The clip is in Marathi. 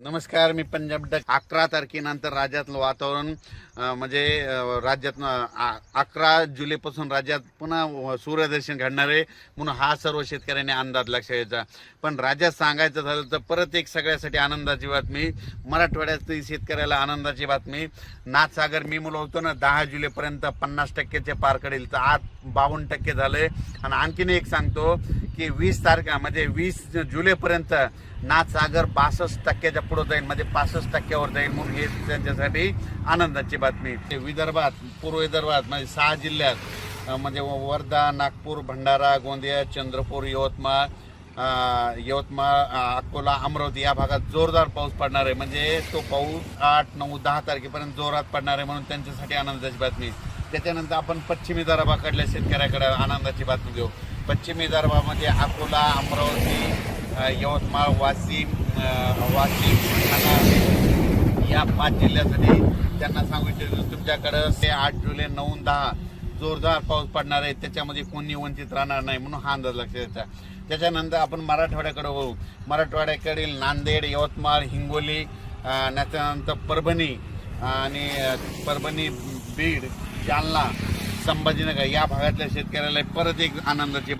नमस्कार मी पंजाब डक अकरा तारखेनंतर राज्यातलं वातावरण म्हणजे राज्यातनं राज्यात अकरा जुलैपासून राज्यात पुन्हा सूर्यदर्शन घडणार आहे म्हणून हा सर्व शेतकऱ्यांनी अंदाज लक्ष घ्यायचा. पण राज्यात सांगायचं झालं तर परत एक सगळ्यासाठी आनंदाची बातमी मराठवाड्यातील शेतकऱ्याला आनंदाची बातमी. नाथसागर मी मुलं होतो ना दहा जुलैपर्यंत पन्नास टक्क्याचे पार कडेल तर आज बावन्न टक्के झाले आणि आणखीन एक सांगतो की वीस तारखा म्हणजे वीस जुलैपर्यंत नाथसागर बासष्ट टक्क्याच्या पुढे जाईल म्हणजे पासष्ट टक्क्यावर जाईल म्हणून हे त्यांच्यासाठी आनंदाची बातमी. ते विदर्भात पूर्व विदर्भात म्हणजे सहा जिल्ह्यात म्हणजे वर्धा नागपूर भंडारा गोंदिया चंद्रपूर यवतमाळ यवतमाळ अकोला अमरावती या भागात जोरदार पाऊस पडणार आहे. म्हणजे तो पाऊस आठ नऊ दहा तारखेपर्यंत जोरात पडणार आहे म्हणून त्यांच्यासाठी आनंदाची बातमी. त्याच्यानंतर आपण पश्चिमी दराबाकडल्या शेतकऱ्याकडे आनंदाची बातमी घेऊ. पश्चिमी विदर्भामध्ये अकोला अमरावती यवतमाळ वाशिम वाशिम या पाच जिल्ह्यासाठी त्यांना सांगू इच्छितो तुमच्याकडं ते आठ जुलै नऊ दहा जोरदार पाऊस पडणार आहे त्याच्यामध्ये कोणी वंचित राहणार नाही म्हणून हा अंदाज लक्षात द्यायचा त्याच्यानंतर आपण मराठवाड्याकडे वळू मराठवाड्याकडील नांदेड यवतमाळ हिंगोली त्याच्यानंतर परभणी आणि परभणी बीड जालना संभाजीनगर या भागातल्या शेतकऱ्याला परत एक आनंदाची